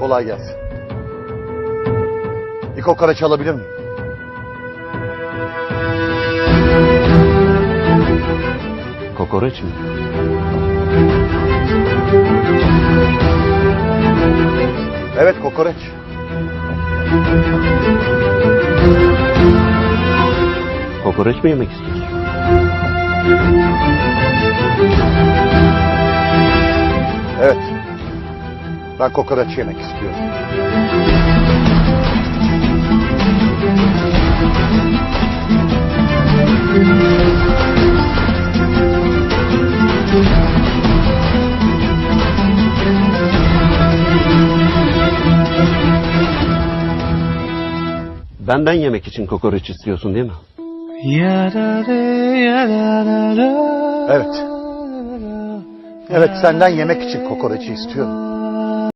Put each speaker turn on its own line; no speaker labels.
Kolay gelsin. Bir kokoreç alabilir miyim?
Kokoreç mi?
Evet kokoreç.
Kokoreç mi yemek istiyorsun?
Ben kokoreç yemek istiyorum.
Benden yemek için kokoreç istiyorsun değil mi?
Evet. Evet senden yemek için kokoreçi istiyorum.